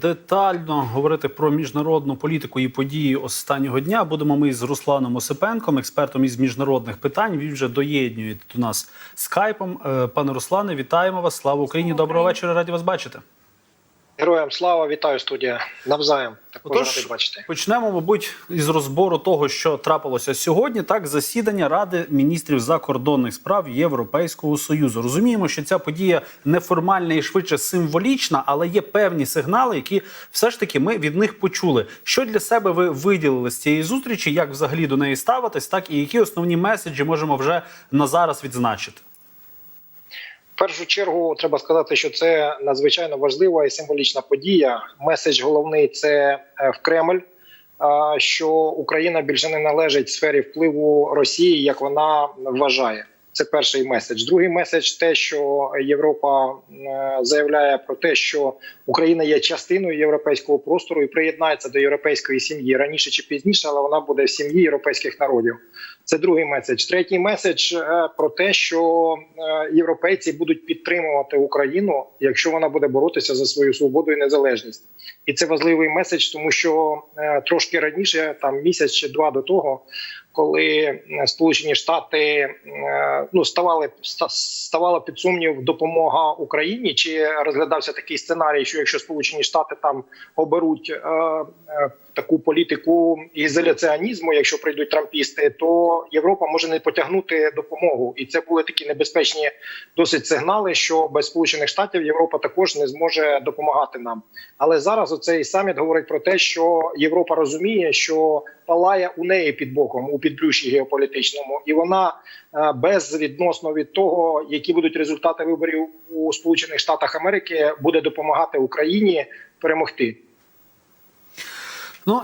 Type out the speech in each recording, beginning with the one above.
детально говорити про міжнародну політику і події останнього дня. Будемо ми з Русланом Осипенком, експертом із міжнародних питань. Він вже доєднює до нас скайпом. Е, Пане Руслане, вітаємо вас. Слава Україні! Доброго вечора. Раді вас бачити. Героям слава, вітаю студія. Навзаєм. Також Отож, бачити. Почнемо, мабуть, із розбору того, що трапилося сьогодні. Так, засідання Ради міністрів закордонних справ Європейського союзу. Розуміємо, що ця подія неформальна і швидше символічна, але є певні сигнали, які все ж таки ми від них почули. Що для себе ви виділили з цієї зустрічі? Як взагалі до неї ставитись? Так і які основні меседжі можемо вже на зараз відзначити? Першу чергу треба сказати, що це надзвичайно важлива і символічна подія. Меседж головний це е, в Кремль. Що Україна більше не належить сфері впливу Росії, як вона вважає. Це перший меседж. Другий меседж те, що Європа е, заявляє про те, що Україна є частиною європейського простору і приєднається до європейської сім'ї раніше чи пізніше, але вона буде в сім'ї європейських народів. Це другий меседж. Третій меседж е, про те, що е, європейці будуть підтримувати Україну, якщо вона буде боротися за свою свободу і незалежність. І це важливий меседж, тому що трошки раніше, там місяць чи два до того, коли е, Сполучені Штати е, ну ставали ста- ставала під сумнів допомога Україні, чи розглядався такий сценарій, що якщо Сполучені Штати там оберуть е, таку політику ізоляціонізму, якщо прийдуть трампісти, то Європа може не потягнути допомогу, і це були такі небезпечні досить сигнали, що без Сполучених Штатів Європа також не зможе допомагати нам. Але зараз оцей саміт говорить про те, що Європа розуміє, що палає у неї під боком у підплющі геополітичному, і вона е, безвідносно від того, які будуть результати виборів у Сполучених Штатах Америки, буде допомагати Україні перемогти. Ну,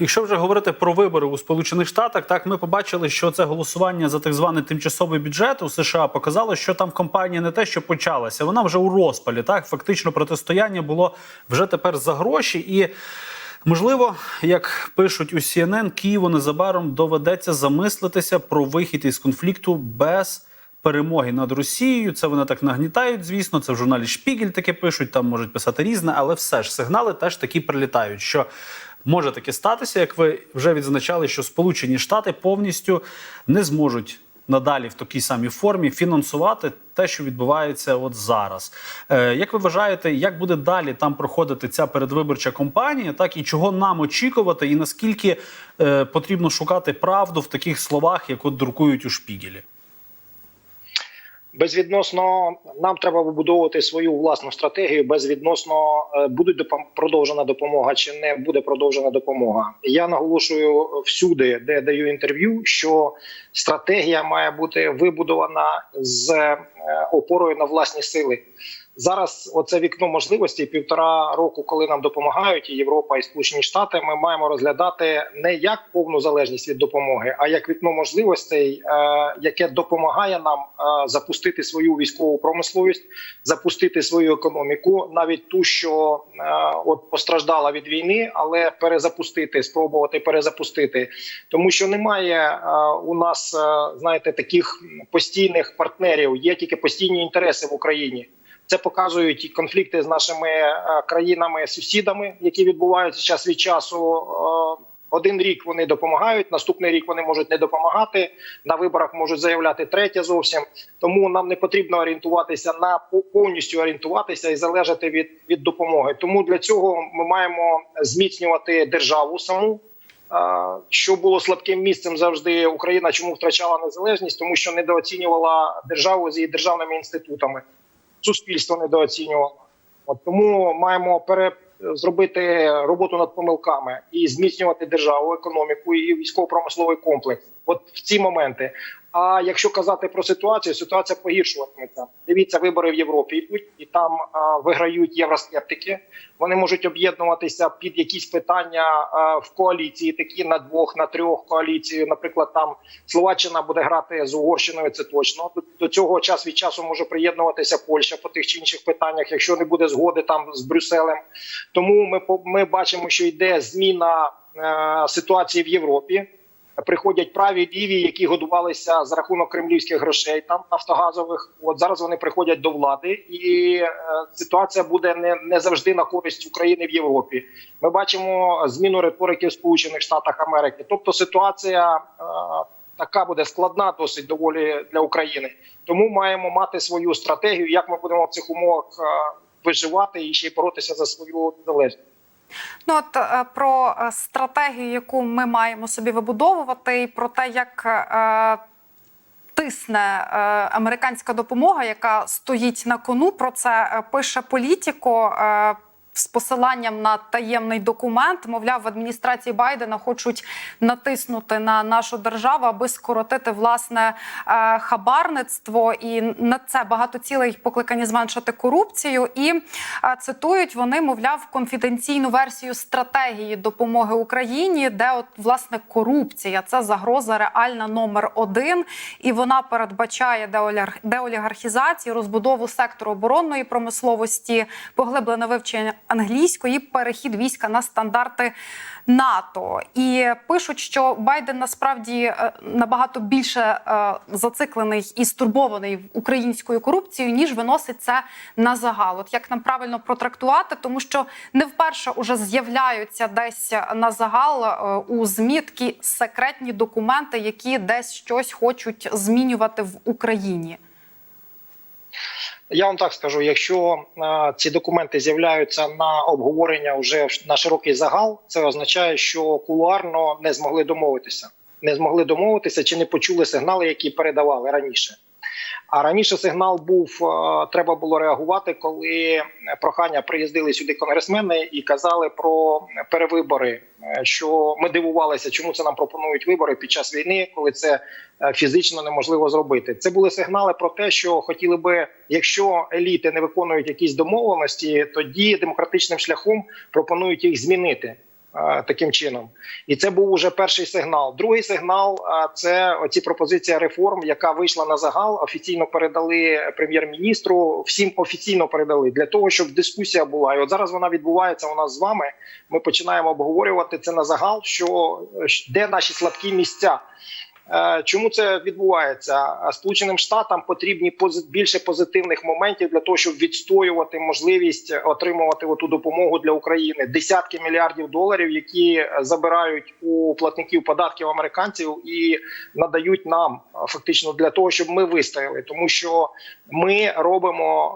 якщо вже говорити про вибори у Сполучених Штатах, так ми побачили, що це голосування за так званий тимчасовий бюджет у США показало, що там кампанія не те, що почалася, вона вже у розпалі. Так, фактично протистояння було вже тепер за гроші і. Можливо, як пишуть у CNN, Києву незабаром доведеться замислитися про вихід із конфлікту без перемоги над Росією. Це вони так нагнітають. Звісно, це в журналі Шпігель таке пишуть. Там можуть писати різне, але все ж сигнали теж такі прилітають. Що може таке статися, як ви вже відзначали, що Сполучені Штати повністю не зможуть. Надалі в такій самій формі фінансувати те, що відбувається от зараз. Е, як ви вважаєте, як буде далі там проходити ця передвиборча кампанія, так і чого нам очікувати, і наскільки е, потрібно шукати правду в таких словах, як от друкують у шпігелі? Безвідносно нам треба вибудовувати свою власну стратегію. Безвідносно е, буде продовжена допомога чи не буде продовжена допомога. Я наголошую всюди, де даю інтерв'ю, що стратегія має бути вибудована з е, опорою на власні сили. Зараз оце вікно можливості півтора року, коли нам допомагають і Європа і Сполучені Штати. Ми маємо розглядати не як повну залежність від допомоги, а як вікно можливостей, е, яке допомагає нам е, запустити свою військову промисловість, запустити свою економіку, навіть ту, що е, от постраждала від війни, але перезапустити, спробувати перезапустити, тому що немає у нас, знаєте, таких постійних партнерів. Є тільки постійні інтереси в Україні. Це показують і конфлікти з нашими е, країнами-сусідами, які відбуваються час від часу. Е, Один рік вони допомагають, наступний рік вони можуть не допомагати. На виборах можуть заявляти третє зовсім. Тому нам не потрібно орієнтуватися на повністю орієнтуватися і залежати від, від допомоги. Тому для цього ми маємо зміцнювати державу саму. Е, Що було слабким місцем завжди Україна, чому втрачала незалежність, тому що недооцінювала державу з її державними інститутами суспільство недооцінювало. От тому маємо пере зробити роботу над помилками і зміцнювати державу, економіку і військово-промисловий комплекс. От в ці моменти. А якщо казати про ситуацію, ситуація погіршуватиметься. Дивіться, вибори в Європі йдуть, і там а, виграють євроскептики. Вони можуть об'єднуватися під якісь питання а, в коаліції, такі на двох, на трьох коаліції. Наприклад, там Словаччина буде грати з Угорщиною. Це точно до, до цього час від часу може приєднуватися Польща по тих чи інших питаннях, якщо не буде згоди там з Брюсселем. Тому ми ми бачимо, що йде зміна е, ситуації в Європі. Приходять праві ліві, які годувалися за рахунок кремлівських грошей, там нафтогазових. От зараз вони приходять до влади, і е, ситуація буде не, не завжди на користь України в Європі. Ми бачимо зміну риторики в Сполучених Штатах Америки. Тобто ситуація. Е, Така буде складна досить доволі для України, тому маємо мати свою стратегію, як ми будемо в цих умовах е, виживати і ще й боротися за свою незалежність. Ну от е, про е, стратегію, яку ми маємо собі вибудовувати, і про те, як е, тисне е, американська допомога, яка стоїть на кону. Про це пише політіко. Е, з посиланням на таємний документ, мовляв, в адміністрації Байдена хочуть натиснути на нашу державу, аби скоротити власне е, хабарництво, і на це багато цілей покликані зменшити корупцію. І е, цитують вони, мовляв, конфіденційну версію стратегії допомоги Україні, де от власне корупція це загроза реальна номер один, і вона передбачає деолігархізацію, розбудову сектору оборонної промисловості, поглиблене вивчення англійської, перехід війська на стандарти НАТО. І пишуть, що Байден насправді е, набагато більше е, зациклений і стурбований українською корупцією, ніж виносить це на загал. От як нам правильно протрактувати, тому що не вперше уже з'являються десь на загал е, у ЗМІ такі секретні документи, які десь щось хочуть змінювати в Україні. Я вам так скажу: якщо е, ці документи з'являються на обговорення вже на широкий загал, це означає, що кулуарно не змогли домовитися. Не змогли домовитися чи не почули сигнали, які передавали раніше. А раніше сигнал був: е, треба було реагувати, коли прохання приїздили сюди конгресмени і казали про перевибори. е, Що ми дивувалися, чому це нам пропонують вибори під час війни, коли це е, фізично неможливо зробити. Це були сигнали про те, що хотіли би, якщо еліти не виконують якісь домовленості, тоді демократичним шляхом пропонують їх змінити. Таким чином, і це був уже перший сигнал. Другий сигнал це оці пропозиція реформ, яка вийшла на загал. Офіційно передали прем'єр-міністру. Всім офіційно передали для того, щоб дискусія була. І от зараз вона відбувається у нас з вами. Ми починаємо обговорювати це на загал. Що е, де наші слабкі місця. Е, Чому це відбувається? Е, Сполученим Штатам потрібні більше позитивних моментів для того, щоб відстоювати можливість отримувати оту допомогу для України. Десятки мільярдів доларів, які забирають у платників податків американців і надають нам е, фактично для того, щоб ми вистояли, тому що ми робимо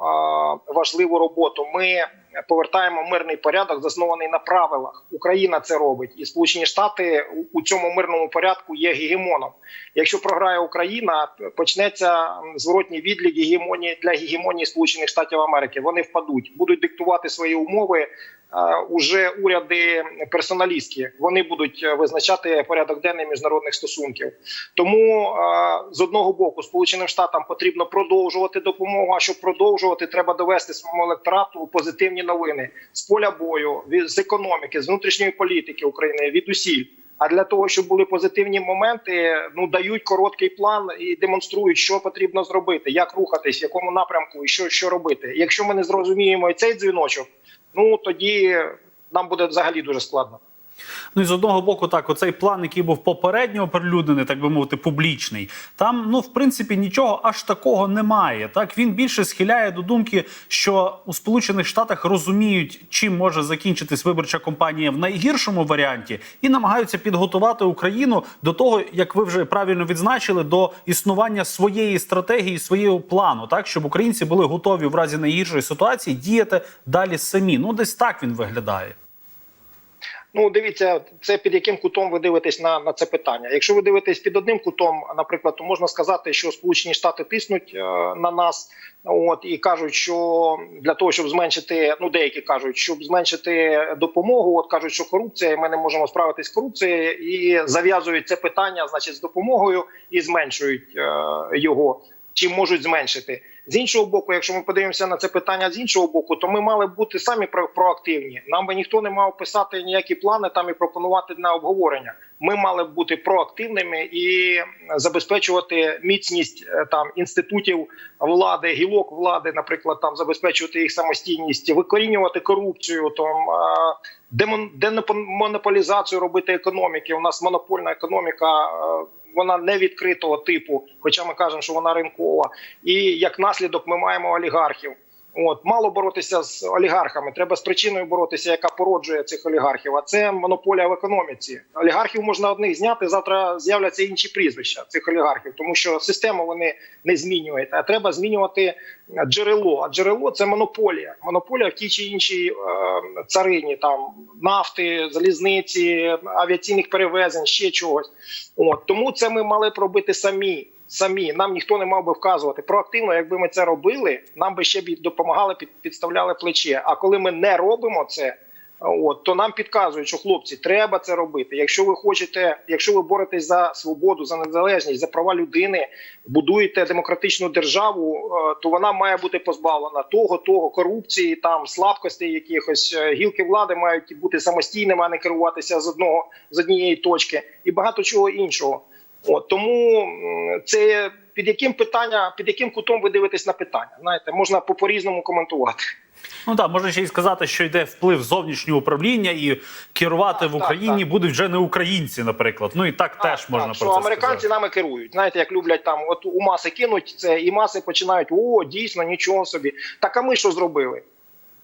важливу роботу. Ми повертаємо мирний порядок, заснований на правилах. Україна це робить, і Сполучені Штати у- цьому мирному порядку є гегемоном. Якщо програє Україна, почнеться зворотній відлік гегемонії для гегемонії Сполучених Штатів Америки. Вони впадуть, будуть диктувати свої умови. Уже уряди персоналістські вони будуть е, визначати порядок денний міжнародних стосунків. Тому е, з одного боку Сполученим Штатам потрібно продовжувати допомогу. А щоб продовжувати, треба довести своєму електорату позитивні новини з поля бою, з економіки, з внутрішньої політики України від усіль. А для того, щоб були позитивні моменти, ну дають короткий план і демонструють, що потрібно зробити, як рухатись, в якому напрямку і що, що робити. Якщо ми не зрозуміємо і цей дзвіночок, ну тоді нам буде взагалі дуже складно. Ну і з одного боку, так, оцей план, який був попередньо оприлюднений, так би мовити, публічний, там, ну, в принципі, нічого аж такого немає. Так він більше схиляє до думки, що у Сполучених Штатах розуміють, чим може закінчитись виборча кампанія в найгіршому варіанті, і намагаються підготувати Україну до того, як ви вже правильно відзначили, до існування своєї стратегії, свого плану, так щоб українці були готові в разі найгіршої ситуації діяти далі самі. Ну, десь так він виглядає. Ну, дивіться, це під яким кутом ви дивитесь на, на це питання. Якщо ви дивитесь під одним кутом, наприклад, то можна сказати, що Сполучені Штати тиснуть е, на нас, от і кажуть, що для того, щоб зменшити, ну деякі кажуть, щоб зменшити допомогу, от кажуть, що корупція, і ми не можемо справитись з корупцією, і зав'язують це питання, значить, з допомогою і зменшують е, його. Чи можуть зменшити З іншого боку, якщо ми подивимося на це питання з іншого боку, то ми мали бути самі про- проактивні. Нам би ніхто не мав писати ніякі плани там і пропонувати на обговорення. Ми мали б бути проактивними і забезпечувати міцність е, там інститутів влади, гілок влади, наприклад, там забезпечувати їх самостійність, викорінювати корупцію, там е, демонополізацію робити економіки. У нас монопольна економіка. Вона не відкритого типу, хоча ми кажемо, що вона ринкова, і як наслідок ми маємо олігархів. От мало боротися з олігархами. Треба з причиною боротися, яка породжує цих олігархів. А це монополія в економіці. Олігархів можна одних зняти. Завтра з'являться інші прізвища цих олігархів, тому що систему вони не змінюють. А треба змінювати джерело. А джерело це монополія. Монополія в тій чи іншій е, царині, там нафти, залізниці, авіаційних перевезень, ще чогось. От тому це ми мали б робити самі. Самі нам ніхто не мав би вказувати проактивно. Якби ми це робили, нам би ще б допомагали під підставляли плече. А коли ми не робимо це, от то нам підказують, що хлопці, треба це робити. Якщо ви хочете, якщо ви боретесь за свободу, за незалежність, за права людини, будуєте демократичну державу, е, то вона має бути позбавлена того, того корупції, там слабкостей, якихось Е, гілки влади мають бути самостійними, а не керуватися з одного з однієї точки, і багато чого іншого. От тому це під яким питання, під яким кутом ви дивитесь на питання? Знаєте, можна по по-різному коментувати. Ну так, можна ще й сказати, що йде вплив зовнішнього управління, і керувати Так, в Україні так. будуть вже не українці, наприклад. Ну і так теж Так, можна так, про що це американці сказати. нами керують. Знаєте, як люблять там, от у маси кинуть це, і маси починають о, дійсно, нічого собі. Так а ми що зробили?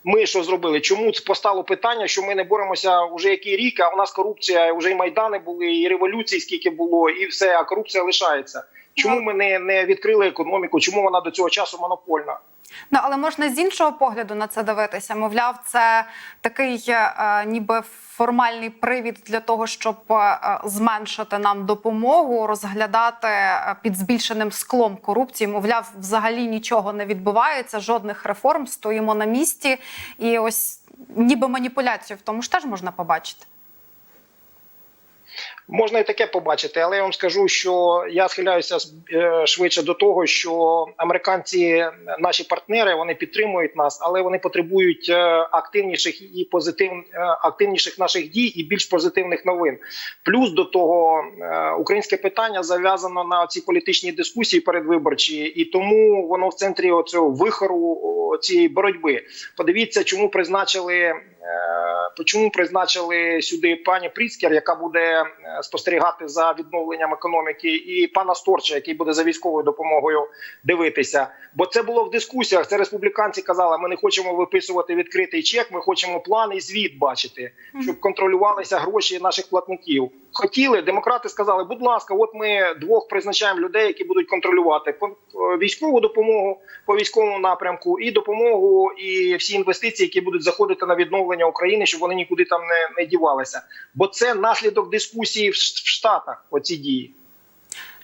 Ми що зробили? Чому це постало питання, що ми не боремося вже який рік? А у нас корупція вже і майдани були, і революції скільки було, і все. А корупція лишається. Чому ми не, не відкрили економіку? Чому вона до цього часу монопольна? Ну але можна з іншого погляду на це дивитися. Мовляв, це такий е, ніби формальний привід для того, щоб е, зменшити нам допомогу, розглядати е, під збільшеним склом корупції. Мовляв, взагалі нічого не відбувається, жодних реформ, стоїмо на місці, і ось ніби маніпуляцію в тому ж теж можна побачити. Можна і таке побачити, але я вам скажу, що я схиляюся е, швидше до того, що американці, наші партнери, вони підтримують нас, але вони потребують е, активніших і позитив е, активніших наших дій і більш позитивних новин. Плюс до того, е, українське питання зав'язано на ці політичні дискусії передвиборчі, і тому воно в центрі оцього вихору цієї боротьби. Подивіться, чому призначили. Е, Чому призначили сюди пані Пріцкер, яка буде е, спостерігати за відновленням економіки, і пана Сторча, який буде за військовою допомогою дивитися? Бо це було в дискусіях. Це республіканці казали: ми не хочемо виписувати відкритий чек, ми хочемо план і звіт бачити, щоб контролювалися гроші наших платників. Хотіли демократи сказали, будь ласка, от ми двох призначаємо людей, які будуть контролювати е, військову допомогу по військовому напрямку, і допомогу, і всі інвестиції, які будуть заходити на відновлення України, щоб вони нікуди там не, не дівалися. Бо це наслідок дискусії в, в Штатах. Оці дії.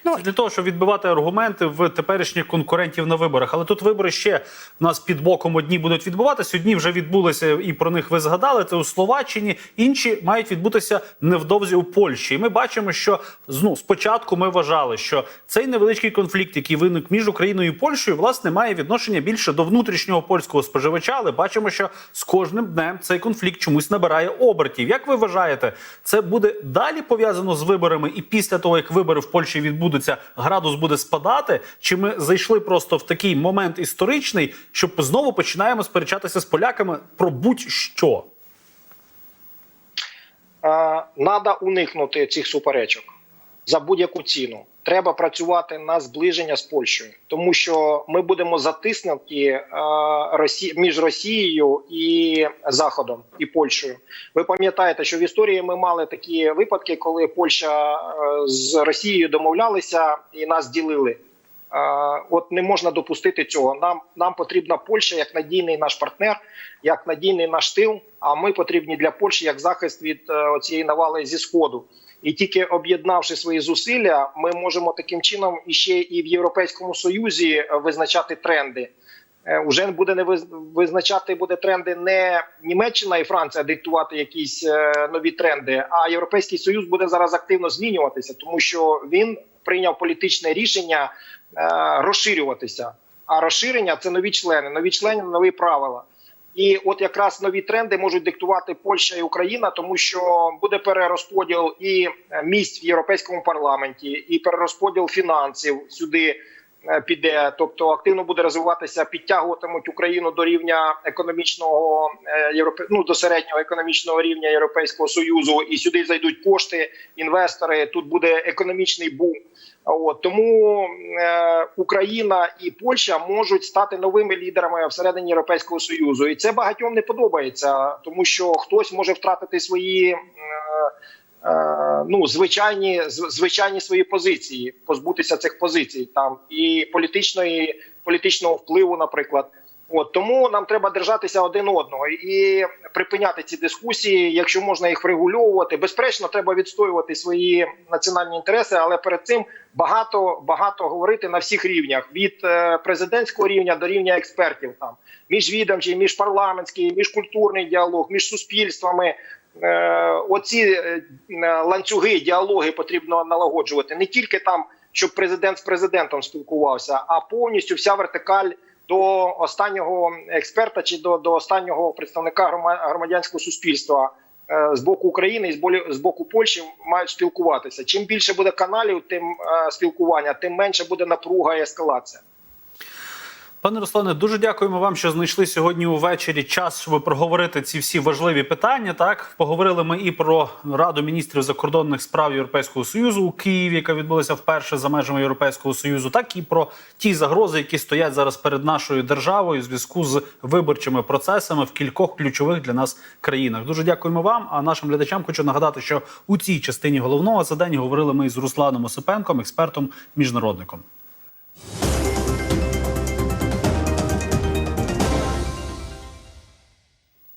Ну Це для того, щоб відбивати аргументи в теперішніх конкурентів на виборах. Але тут вибори ще в нас під боком одні будуть відбуватися. Одні вже відбулися, і про них ви згадали. Це у Словаччині. Інші мають відбутися невдовзі у Польщі. І ми бачимо, що ну, спочатку ми вважали, що цей невеличкий конфлікт, який виник між Україною і Польщею, власне, має відношення більше до внутрішнього польського споживача. Але бачимо, що з кожним днем цей конфлікт чомусь набирає обертів. Як ви вважаєте, це буде далі пов'язано з виборами, і після того, як вибори в Польщі відбудуться, градус буде спадати? Чи ми зайшли просто в такий момент історичний, щоб знову починаємо сперечатися з поляками про будь-що? Треба уникнути цих суперечок за будь-яку ціну. Треба працювати на зближення з Польщею, тому що ми будемо затиснуті е, Росі... між Росією і Заходом і Польщею. Ви пам'ятаєте, що в історії ми мали такі випадки, коли Польща е, з Росією домовлялися і нас ділили. Е, От не можна допустити цього. Нам нам потрібна Польща як надійний наш партнер, як надійний наш тил. А ми потрібні для Польщі як захист від цієї навали зі сходу. І тільки об'єднавши свої зусилля, ми можемо таким чином іще і в Європейському Союзі е, визначати тренди. Е, Уже буде не виз- визначати буде тренди не Німеччина і Франція диктувати якісь е, нові тренди, а Європейський Союз буде зараз активно змінюватися, тому що він прийняв політичне рішення розширюватися. А розширення це нові члени, нові члени, нові правила. І от якраз нові тренди можуть диктувати Польща і Україна, тому що буде перерозподіл і е, місць в європейському парламенті, і перерозподіл фінансів сюди піде. Тобто активно буде розвиватися, підтягуватимуть Україну до рівня економічного е, ну, до середнього економічного рівня Європейського союзу, і сюди зайдуть кошти, інвестори. Тут буде економічний бум. От тому е, Україна і Польща можуть стати новими лідерами всередині Європейського союзу, і це багатьом не подобається, тому що хтось може втратити свої. Е, е, Ну, звичайні звичайні свої позиції, позбутися цих позицій там і політичної політичного впливу, наприклад. От тому нам треба держатися один одного і припиняти ці дискусії, якщо можна їх врегульовувати. Безперечно, треба відстоювати свої національні інтереси, але перед цим багато багато говорити на всіх рівнях: від е, президентського рівня до рівня експертів, там міжвідомчий, міжпарламентський, міжкультурний діалог, між суспільствами. Е, Оці е, ланцюги, діалоги потрібно налагоджувати не тільки там, щоб президент з президентом спілкувався, а повністю вся вертикаль до останнього експерта чи до, до останнього представника громадянського суспільства е, з боку України і з боку Польщі мають спілкуватися. Чим більше буде каналів, тим е, спілкування, тим менше буде напруга і ескалація. Пане Руслане, дуже дякуємо вам, що знайшли сьогодні увечері час, щоб проговорити ці всі важливі питання. Так поговорили ми і про раду міністрів закордонних справ Європейського союзу у Києві, яка відбулася вперше за межами Європейського союзу, так і про ті загрози, які стоять зараз перед нашою державою у зв'язку з виборчими процесами в кількох ключових для нас країнах. Дуже дякуємо вам. А нашим глядачам хочу нагадати, що у цій частині головного задання говорили ми із Русланом Осипенком, експертом міжнародником.